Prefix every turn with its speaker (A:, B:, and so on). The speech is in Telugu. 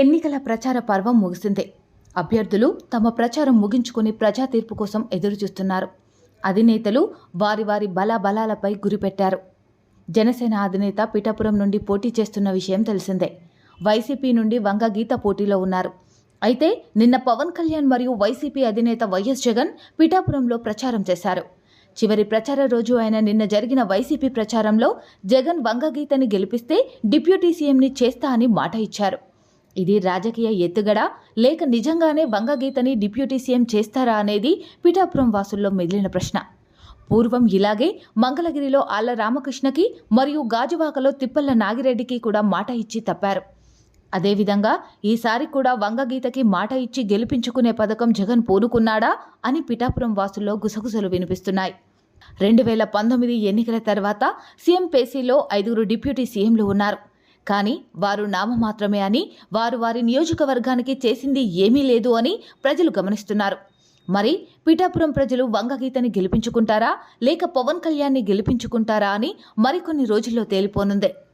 A: ఎన్నికల ప్రచార పర్వం ముగిసింది. అభ్యర్థులు తమ ప్రచారం ముగించుకుని ప్రజా తీర్పు కోసం ఎదురుచూస్తున్నారు. అధినేతలు వారి వారి బలాబలాలపై గురిపెట్టారు. జనసేన అధినేత పిఠాపురం నుండి పోటీ చేస్తున్న విషయం తెలిసిందే. వైసీపీ నుండి వంగ గీత పోటీలో ఉన్నారు. అయితే నిన్న పవన్ కళ్యాణ్ మరియు వైసీపీ అధినేత వైఎస్ జగన్ పిఠాపురంలో ప్రచారం చేశారు. చివరి ప్రచార రోజు ఆయన నిన్న జరిగిన వైసీపీ ప్రచారంలో జగన్ వంగగీతని గెలిపిస్తే డిప్యూటీ సీఎంని చేస్తా అని మాట ఇచ్చారు. ఇది రాజకీయ ఎత్తుగడ. లేక నిజంగానే వంగగీతని డిప్యూటీ సీఎం చేస్తారా అనేది పిఠాపురం వాసుల్లో మిగిలిన ప్రశ్న. పూర్వం ఇలాగే మంగళగిరిలో ఆళ్ళ రామకృష్ణకి మరియు గాజువాకలో తిప్పల్ల నాగిరెడ్డికి కూడా మాట ఇచ్చి తప్పారు. అదేవిధంగా ఈసారి కూడా వంగగీతకి మాట ఇచ్చి గెలిపించుకునే పథకం జగన్ పూనుకున్నాడా అని పిఠాపురం వాసుల్లో గుసగుసలు వినిపిస్తున్నాయి. రెండు వేల పంతొమ్మిది ఎన్నికల తర్వాత సీఎం పేసీలో ఐదుగురు డిప్యూటీ సీఎంలు ఉన్నారు. కానీ వారు నామమాత్రమే అని వారు వారి నియోజకవర్గానికి చేసింది ఏమీ లేదు అని ప్రజలు గమనిస్తున్నారు. మరి పిఠాపురం ప్రజలు వంగగీతని గెలిపించుకుంటారా? లేక పవన్ కళ్యాణ్ని గెలిపించుకుంటారా అని మరికొన్ని రోజుల్లో తేలిపోనుందే.